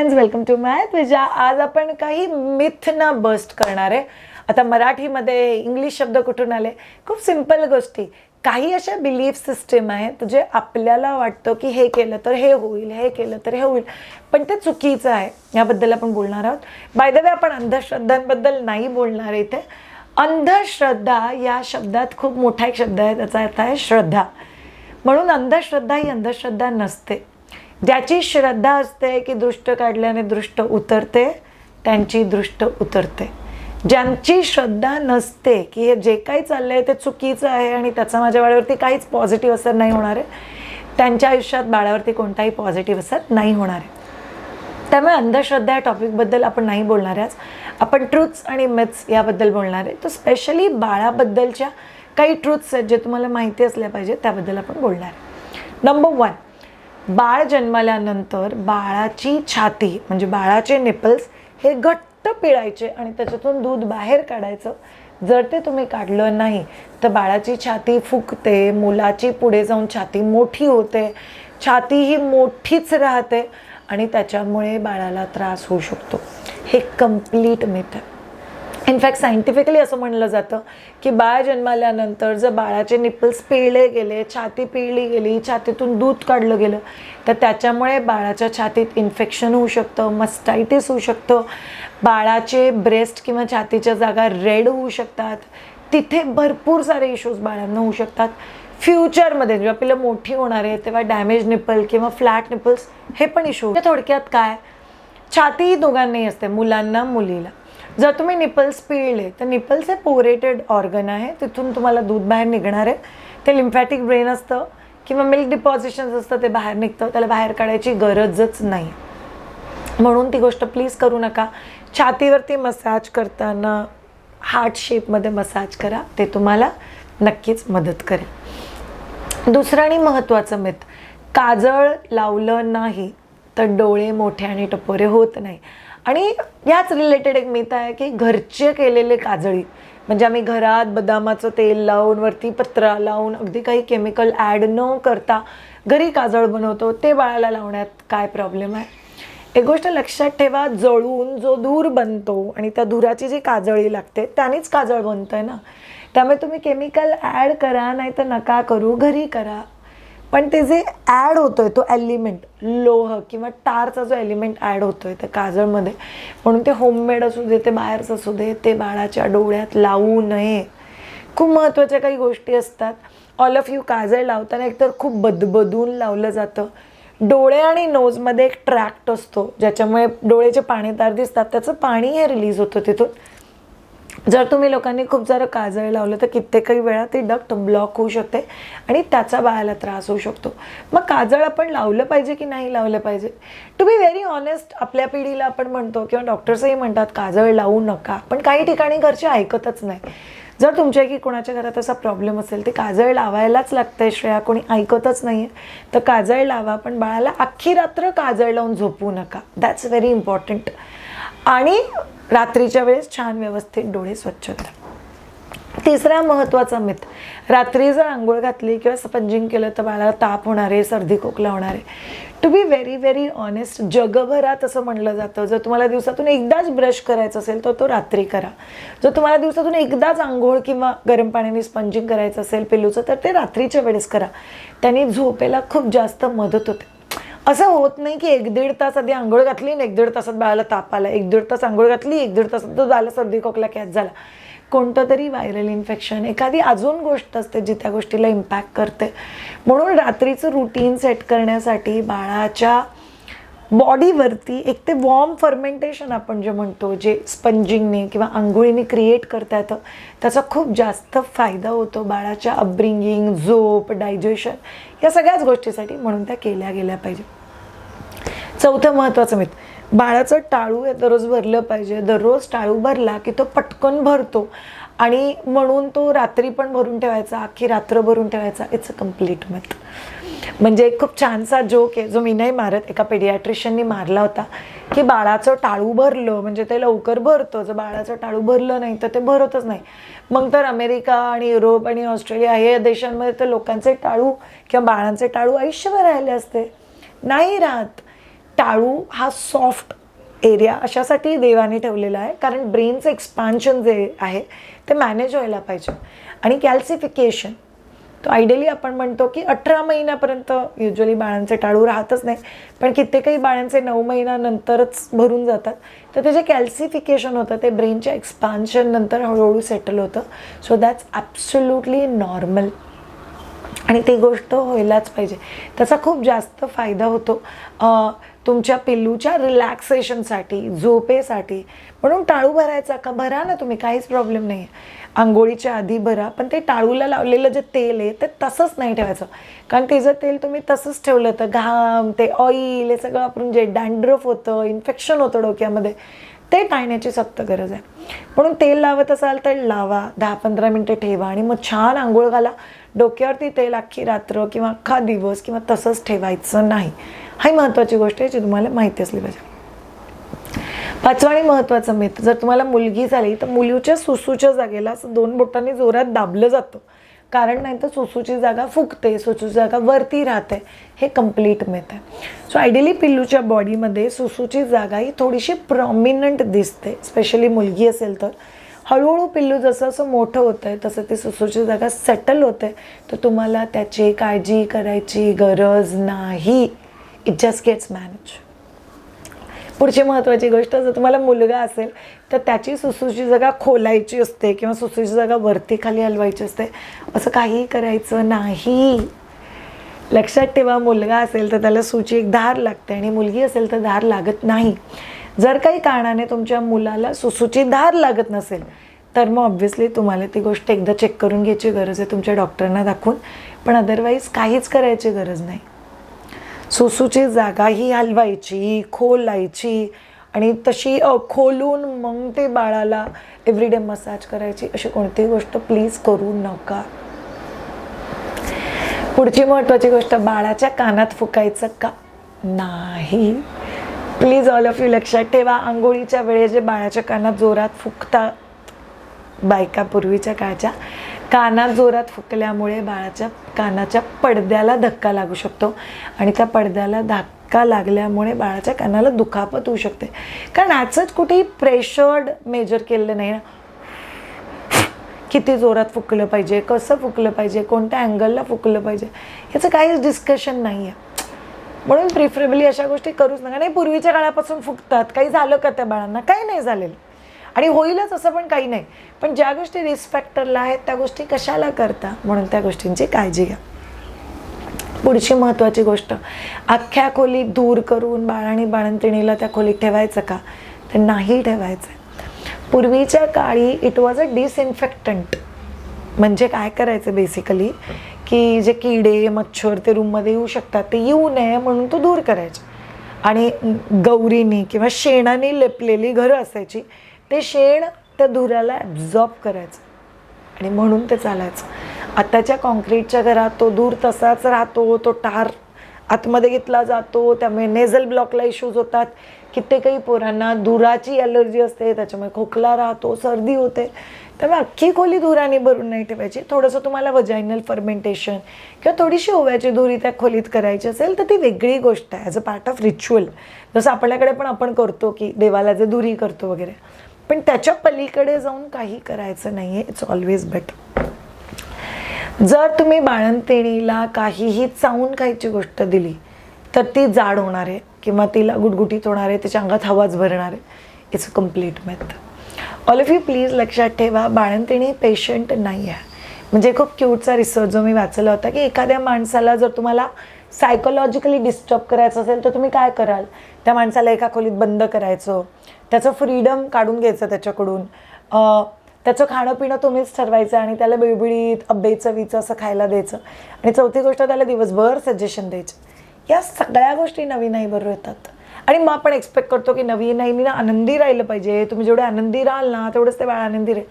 Friends welcome to माय तुझ्या आज आपण काही मिथना बस्ट करणार आहे. आता मराठीमध्ये इंग्लिश शब्द कुठून आले? खूप सिंपल गोष्टी. काही अशा बिलीफ सिस्टीम आहेत जे आपल्याला वाटतं की हे केलं तर हे होईल हे केलं तर हे होईल. पण ते चुकीचं आहे. याबद्दल आपण बोलणार आहोत. बाय द वे आपण अंधश्रद्धांबद्दल नाही बोलणार इथे. अंधश्रद्धा या शब्दात खूप मोठा एक शब्द आहे. त्याचा अर्थ आहे श्रद्धा. म्हणून अंधश्रद्धा ही अंधश्रद्धा नसते. ज्याची श्रद्धा असते की दृष्ट काढल्याने दृष्ट उतरते त्यांची दृष्ट उतरते. ज्यांची श्रद्धा नसते की हे जे काही चाललं आहे ते चुकीचं आहे आणि त्याचा माझ्या बाळावरती काहीच पॉझिटिव्ह असर नाही होणार आहे त्यांच्या आयुष्यात बाळावरती कोणताही पॉझिटिव्ह असर नाही होणार आहे. त्यामुळे अंधश्रद्धा या टॉपिकबद्दल आपण नाही बोलणार आहे आज. आपण ट्रूथ्स आणि मिथ्स याबद्दल बोलणार आहे. तर स्पेशली बाळाबद्दलच्या काही ट्रूथ्स आहेत जे तुम्हाला माहिती असल्या पाहिजे त्याबद्दल आपण बोलणार आहे. नंबर वन बाळ जन्माल्यानंतर बाळाची छाती म्हणजे बाळाचे निपल्स हे घट्ट पिळायचे आणि त्याच्यातून दूध बाहेर काढायचं. जर ते तुम्ही काढलं नाही तर बाळाची छाती फुगते मुलाची पुढे जाऊन छाती मोठी होते. छाती ही मोठीच राहते आणि त्याच्यामुळे बाळाला त्रास होऊ शकतो. हे कंप्लीट मिथ आहे इनफॅक्ट सायंटिफिकली असं म्हणलं जातं की बाळ जन्माल्यानंतर जर बाळाचे निपल्स पिळले गेले छाती पिळली गेली छातीतून दूध काढलं गेलं तर त्याच्यामुळे बाळाच्या छातीत इन्फेक्शन होऊ शकतं मस्टायटिस होऊ शकतं बाळाचे ब्रेस्ट किंवा छातीच्या जागा रेड होऊ शकतात. तिथे भरपूर सारे इश्यूज बाळांना होऊ शकतात. फ्युचरमध्ये जेव्हा आपल्याला मोठी होणार आहे तेव्हा डॅमेज निपल किंवा फ्लॅट निपल्स हे पण इश्यू थोडक्यात काय? छाती दोघांनाही असते मुलांना मुलीला. जर तुम्ही निपल्स पिळले तर निपल्स हे पोरेटेड ऑर्गन आहे. तिथून तुम्हाला दूध बाहेर निघणार आहे. ते लिम्फॅटिक ब्रेन असतं किंवा मिल्क डिपॉझिशन्स असतं ते बाहेर निघतं. त्याला बाहेर काढायची गरजच नाही. म्हणून ती गोष्ट प्लीज करू नका. छातीवरती मसाज करताना हार्ट शेपमध्ये मसाज करा. ते तुम्हाला नक्कीच मदत करेल. दुसरं आणि महत्त्वाचं मित काजळ लावलं नाही तर डोळे मोठे आणि टपोरे होत नाही. आणि याच रिलेटेड एक मिथ आहे की घरचे केलेले काजळी म्हणजे आम्ही घरात बदामाचं तेल लावून वरती पत्रा लावून अगदी काही केमिकल ॲड न करता घरी काजळ बनवतो. ते बाळाला लावण्यात काय प्रॉब्लेम आहे? एक गोष्ट लक्षात ठेवा जळून जो धूर बनतो आणि त्या धुराची जी काजळी लागते त्यानेच काजळ बनतं आहे ना. त्यामुळे तुम्ही केमिकल ॲड करा नाही तर नका करू घरी करा. पण ते जे ॲड होतोय तो एलिमेंट लोह किंवा टारचा जो एलिमेंट ॲड होतोय त्या काजळमध्ये म्हणून ते होममेड असू दे ते बाहेरचं असू दे ते बाळाच्या डोळ्यात लावू नये. खूप महत्त्वाच्या काही गोष्टी असतात. ऑल ऑफ यू काजळ लावताना एकतर खूप बदबदून लावलं जातं. डोळे आणि नोजमध्ये एक ट्रॅक्ट असतो ज्याच्यामुळे डोळेचे पाणीदार दिसतात त्याचं पाणी हे रिलीज होतं तिथून. जर तुम्ही लोकांनी खूप सारं काजळ लावलं तर कित्येकही वेळा ती डक्ट ब्लॉक होऊ शकते आणि त्याचा बाळाला त्रास होऊ शकतो. मग काजळ आपण लावलं पाहिजे की नाही लावलं पाहिजे? टू बी व्हेरी ऑनेस्ट आपल्या पिढीला आपण म्हणतो किंवा डॉक्टर्सही म्हणतात काजळ लावू नका. पण काही ठिकाणी घरचे ऐकतच नाही. जर तुमच्या की कोणाच्या घरात असा प्रॉब्लेम असेल ते काजळ लावायलाच लागतंय श्रेया. कोणी ऐकतच नाही आहे तर काजळ लावा पण बाळाला अख्खी रात्र काजळ लावून झोपू नका. दॅट्स व्हेरी इम्पॉर्टंट आणि रात्रीच्या वेळेस छान व्यवस्थित डोळे स्वच्छ होतात. तिसरा महत्त्वाचा मिथ रात्री जर आंघोळ घातली किंवा स्पंजिंग केलं तर बाळाला ताप होणार आहे सर्दी खोकला होणार. आहे to be very very honest जगभरात असं म्हणलं जातं जर तुम्हाला दिवसातून एकदाच ब्रश करायचं असेल तर तो रात्री करा. जर तुम्हाला दिवसातून एकदाच आंघोळ किंवा गरम पाण्याने स्पंजिंग करायचं असेल पिलूचं तर ते रात्रीच्या वेळेस करा. त्याने झोपेला खूप जास्त मदत होते. असं होत नाही की एक दीड तास आधी आंघोळ घातली आणि एक दीड तासात बाळाला ताप आला. एक दीड तास आंघोळ घातली एक दीड तासात तो बाळाला सर्दी खोकला कॅच झाला. कोणतं तरी व्हायरल इन्फेक्शन एखादी अजून गोष्ट असते जी त्या गोष्टीला इम्पॅक्ट करते. म्हणून रात्रीचं रुटीन सेट करण्यासाठी बाळाच्या बॉडीवरती एक ते वॉर्म फर्मेंटेशन आपण जे म्हणतो जे स्पंजिंगने किंवा आंघोळीने क्रिएट करता येतं त्याचा खूप जास्त फायदा होतो. बाळाच्या अपब्रिंगिंग झोप डायजेशन या सगळ्याच गोष्टीसाठी म्हणून त्या केल्या गेल्या पाहिजे. चौथं महत्त्वाचं मित बाळाचं टाळू हे दररोज भरलं पाहिजे. दररोज टाळू भरला की तो पटकन भरतो आणि म्हणून तो रात्री पण भरून ठेवायचा अख्खी रात्र भरून ठेवायचा. इट्स अ कंप्लीट मत म्हणजे एक खूप छानसा जोक आहे जो मी नाही मारत एका पेडियाट्रिशियननी मारला होता की बाळाचं टाळू भरलं म्हणजे ते लवकर भरतं जर बाळाचं टाळू भरलं नाही तर ते भरतच नाही. मग तर अमेरिका आणि युरोप आणि ऑस्ट्रेलिया हे देशांमध्ये तर लोकांचे टाळू किंवा बाळांचे टाळू आयुष्यभर राहिले असते. नाही राहत. टाळू हा सॉफ्ट एरिया अशासाठी देवाने ठेवलेला आहे कारण ब्रेनचं एक्सपान्शन जे आहे ते मॅनेज व्हायला पाहिजे. आणि कॅल्सिफिकेशन तो आयडियली आपण म्हणतो की अठरा महिन्यापर्यंत युजली बाळांचे टाळू राहतच नाही. पण कित्येकही बाळांचे नऊ महिन्यानंतरच भरून जातात. तर ते जे कॅल्सिफिकेशन होतं ते ब्रेनच्या एक्सपान्शन नंतर हळूहळू सेटल होतं. सो दॅट्स ॲब्सोल्युटली नॉर्मल आणि ती गोष्ट व्हायलाच पाहिजे. त्याचा खूप जास्त फायदा होतो. तुमच्या पिल्लूच्या रिलॅक्सेशनसाठी झोपेसाठी. म्हणून टाळू भरायचा का? भरा ना तुम्ही काहीच प्रॉब्लेम नाही आहे आंघोळीच्या आधी भरा पण ते टाळूला लावलेलं जे तेल आहे ते तसंच नाही ठेवायचं. कारण ते जर तेल तुम्ही तसंच ठेवलं तर घाम ते ऑइल हे सगळं वापरून जे डँड्रफ होतं इन्फेक्शन होतं डोक्यामध्ये ते टाळण्याची सक्त गरज आहे. म्हणून तेल लावत असाल तर लावा दहा पंधरा मिनटं ठेवा आणि मग छान आंघोळ घाला. डोक्यावरती तेल अख्खी रात्र किंवा अख्खा दिवस किंवा तसंच ठेवायचं नाही. ही महत्त्वाची गोष्ट आहे जी तुम्हाला माहिती असली पाहिजे. पाचवा आणि महत्त्वाचा मिथ जर तुम्हाला मुलगी झाली तर मुलीच्या सुसूच्या जागेला असं दोन बोटांनी जोरात दाबलं जातं. कारण नाही तर सुसूची जागा फुगते सुसूची जागा वरती राहते. हे कंप्लीट मिथ आहे. सो आयडियली पिल्लूच्या बॉडीमध्ये सुसूची जागा ही थोडीशी प्रॉमिनंट दिसते स्पेशली मुलगी असेल तर. हळूहळू पिल्लू जसं असं मोठं होतं आहे तसं ती सुसूची जागा सेटल होते तर तुम्हाला त्याची काळजी करायची गरज नाही. इट जस्ट गेट्स मॅनेज पुढची महत्त्वाची गोष्ट जर तुम्हाला मुलगा असेल तर त्याची सुसूची जागा खोलायची असते किंवा सुसूची जागा वरती खाली हलवायची असते. असं काहीही करायचं नाही. लक्षात ठेवा मुलगा असेल तर त्याला सूची एक धार लागते आणि मुलगी असेल तर धार लागत नाही. जर काही कारणाने तुमच्या मुलाला सुसूची धार लागत नसेल तर मग ऑब्व्हियसली तुम्हाला ती गोष्ट एकदा चेक करून घ्यायची गरज आहे तुमच्या डॉक्टरांना दाखवून. पण अदरवाईज काहीच करायची गरज नाही. सुसूची जागा ही हलवायची खोलायची आणि तशी खोलून मग ते बाळाला एव्हरीडे मसाज करायची अशी कोणतीही गोष्ट प्लीज करू नका. पुढची महत्त्वाची गोष्ट बाळाच्या कानात फुकायचं का? नाही. प्लीज ऑल ऑफ यू लक्षात ठेवा. आंघोळीच्या वेळेस जे बाळाच्या कानात जोरात फुकतात बायका पूर्वीच्या काळच्या कानात जोरात फुकल्यामुळे बाळाच्या कानाच्या पडद्याला धक्का लागू शकतो आणि त्या पडद्याला धक्का लागल्यामुळे बाळाच्या कानाला दुखापत होऊ शकते. कारण आजच कुठेही प्रेशर्ड मेजर केलेलं नाही ना. किती जोरात फुकलं पाहिजे कसं फुकलं पाहिजे कोणत्या अँगलला फुकलं पाहिजे याचं काहीच डिस्कशन नाही आहे म्हणून प्रिफरेबली अशा गोष्टी करूच नका. नाही पूर्वीच्या काळापासून फुकतात काही झालं का त्या बाळांना? काही नाही झालेलं. आणि होईलच असं पण काही नाही. पण ज्या गोष्टी रिस्पेक्टरला आहेत त्या गोष्टी कशाला करता? म्हणून त्या गोष्टींची काळजी घ्या. पुढची महत्त्वाची गोष्ट अख्ख्या खोलीत दूर करून बाळ आणि बाळंतिणीला त्या खोलीत ठेवायचं का? तर नाही ठेवायचं पूर्वीच्या काळी इट वॉज अ डिसइन्फेक्टंट म्हणजे काय करायचं बेसिकली की जे किडे मच्छर ते रूममध्ये येऊ शकतात ते येऊ नये म्हणून तो दूर करायचा. आणि गौरीनी किंवा शेणाने लेपलेली घरं असायची ते शेण त्या धुराला ॲब्झॉर्ब करायचं. आणि म्हणून ते चालायचं. आताच्या कॉन्क्रीटच्या घरात तो दूर तसाच राहतो तो टार आतमध्ये घेतला जातो त्यामुळे नेझल ब्लॉकला इश्यूज होतात. कित्येकही पोरांना धुराची ॲलर्जी असते त्याच्यामुळे खोकला राहतो सर्दी होते. त्यामुळे अख्खी खोली धुराने भरून नाही ठेवायची. थोडंसं तुम्हाला वजायनल फर्मेंटेशन किंवा थोडीशी ओव्याची धुरी त्या खोलीत करायची असेल तर ती वेगळी गोष्ट आहे. As a part of ritual जसं आपल्याकडे पण आपण करतो की देवाला जे धुरी करतो वगैरे. पण त्याच्या पलीकडे जाऊन काही करायचं नाही आहे इट्स ऑलवेज बेटर जर तुम्ही बाळंतिणीला काहीही चावून खायची गोष्ट दिली तर ती जाड होणार आहे किंवा तिला गुटगुटीत होणार आहे तिच्या अंगात हवाच भरणार आहे. It's a complete myth all of you please लक्षात ठेवा बाळंतिणी पेशंट नाही आहे. म्हणजे खूप क्यूटचा रिसर्च जो मी वाचला होता की एखाद्या माणसाला जर तुम्हाला सायकोलॉजिकली डिस्टर्ब करायचं असेल तर तुम्ही काय कराल? त्या माणसाला एका खोलीत बंद करायचं. त्याचं फ्रीडम काढून घ्यायचं त्याच्याकडून. त्याचं खाणं पिणं तुम्हीच ठरवायचं आणि त्याला बिळबिळीत अब्बेचं विचं असं खायला द्यायचं. आणि चौथी गोष्ट त्याला दिवसभर सजेशन द्यायचं. या सगळ्या गोष्टी नवीन आई बरोबर येतात. आणि मग आपण एक्सपेक्ट करतो की नवीन आईनी ना आनंदी राहिलं पाहिजे. तुम्ही जेवढे आनंदी राहाल ना तेवढंच ते बाळ आनंदी राहील.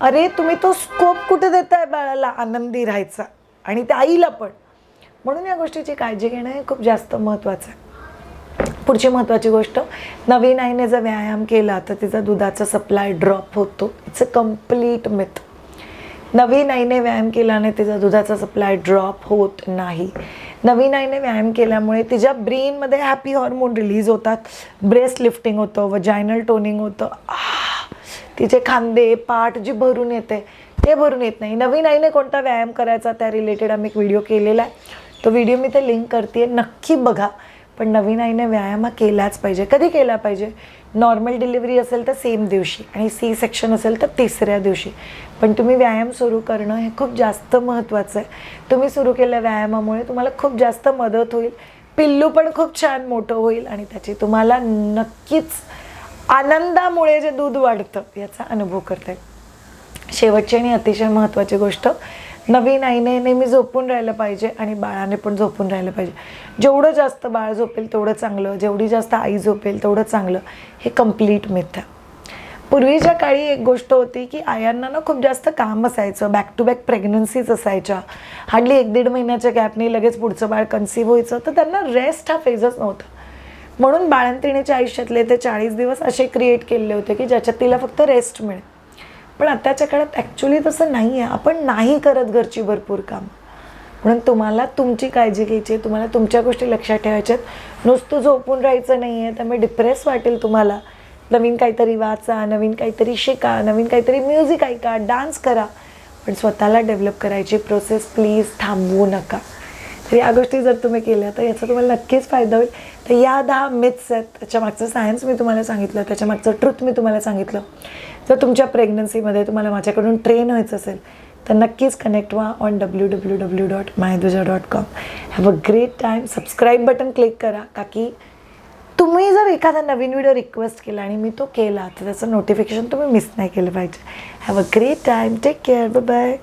अरे तुम्ही तो स्कोप कुठे देताय बाळाला? आनंदी राहायचा. आणि त्या आईला पण. म्हणून या गोष्टीची काळजी घेणं हे खूप जास्त महत्त्वाचं आहे. पुढची महत्त्वाची गोष्ट नवीन आईने जर व्यायाम केला तर तिचा दुधाचा सप्लाय ड्रॉप होतो. इट्स अ कंप्लीट मिथ नवीन आईने व्यायाम केल्याने तिचा दुधाचा सप्लाय ड्रॉप होत नाही. नवीन आईने व्यायाम केल्यामुळे तिच्या ब्रेनमध्ये हॅपी हॉर्मोन रिलीज होतात. ब्रेस्ट लिफ्टिंग होतं वजायनल टोनिंग होतं. तिचे खांदे पाठ जी भरून येते ते भरून येत नाही. नवीन आईने कोणता व्यायाम करायचा त्या रिलेटेड आम्ही एक व्हिडिओ केलेला आहे. तो व्हिडिओ मी ते लिंक करते नक्की बघा. पण नवीन आईने व्यायाम हा केलाच पाहिजे कधी केला पाहिजे? नॉर्मल डिलिव्हरी असेल तर सेम दिवशी आणि सी सेक्शन असेल तर तिसऱ्या दिवशी. पण तुम्ही व्यायाम सुरू करणं हे खूप जास्त महत्त्वाचं आहे. तुम्ही सुरू केलेल्या व्यायामामुळे तुम्हाला खूप जास्त मदत होईल पिल्लू पण खूप छान मोठं होईल आणि त्याची तुम्हाला नक्कीच आनंदामुळे जे दूध वाढतं याचा अनुभव करता येईल. शेवटची आणि अतिशय महत्त्वाची गोष्ट नवीन आईने नेहमी झोपून राहिलं पाहिजे आणि बाळाने पण झोपून राहिलं पाहिजे. जेवढं जास्त बाळ झोपेल तेवढं चांगलं. जेवढी जास्त आई झोपेल तेवढं चांगलं. हे कंप्लीट मिथ्या पूर्वीच्या काळी एक गोष्ट होती की आयांना ना खूप जास्त काम असायचं. बॅक टू बॅक प्रेग्नन्सीज असायच्या. हार्डली एक दीड महिन्याच्या गॅपने लगेच पुढचं बाळ कन्सिव्ह व्हायचं. तर त्यांना रेस्ट हा फेजच नव्हता. म्हणून बाळंतिणीच्या आयुष्यातले ते चाळीस दिवस असे क्रिएट केलेले होते की ज्याच्यात तिला फक्त रेस्ट मिळेल. पण आत्ताच्या काळात ॲक्च्युली तसं नाही आहे आपण नाही करत घरची भरपूर काम. म्हणून तुम्हाला तुमची काळजी घ्यायची आहे तुम्हाला तुमच्या गोष्टी लक्षात ठेवायच्या आहेत नुसतं झोपून राहायचं नाही आहे त्यामुळे डिप्रेस वाटेल तुम्हाला. नवीन काहीतरी वाचा नवीन काहीतरी शिका नवीन काहीतरी म्युझिक ऐका डान्स करा. पण स्वतःला डेव्हलप करायची प्रोसेस प्लीज थांबवू नका. तर या गोष्टी जर तुम्ही केल्या तर याचा तुम्हाला नक्कीच फायदा होईल. तर या दहा मिथ्स आहेत. त्याच्या मागचं सायन्स मी तुम्हाला सांगितलं. त्याच्या मागचं ट्रूथ मी तुम्हाला सांगितलं. जर तुमच्या प्रेग्नन्सीमध्ये तुम्हाला माझ्याकडून ट्रेन व्हायचं असेल तर नक्कीच कनेक्ट व्हा on W W W dot मायदुजा dot com have a great time subscribe button click करा. का की तुम्ही जर एखादा नवीन व्हिडिओ रिक्वेस्ट केला आणि मी तो केला तर त्याचं नोटिफिकेशन तुम्ही मिस नाही केलं पाहिजे. Have a great time take care bye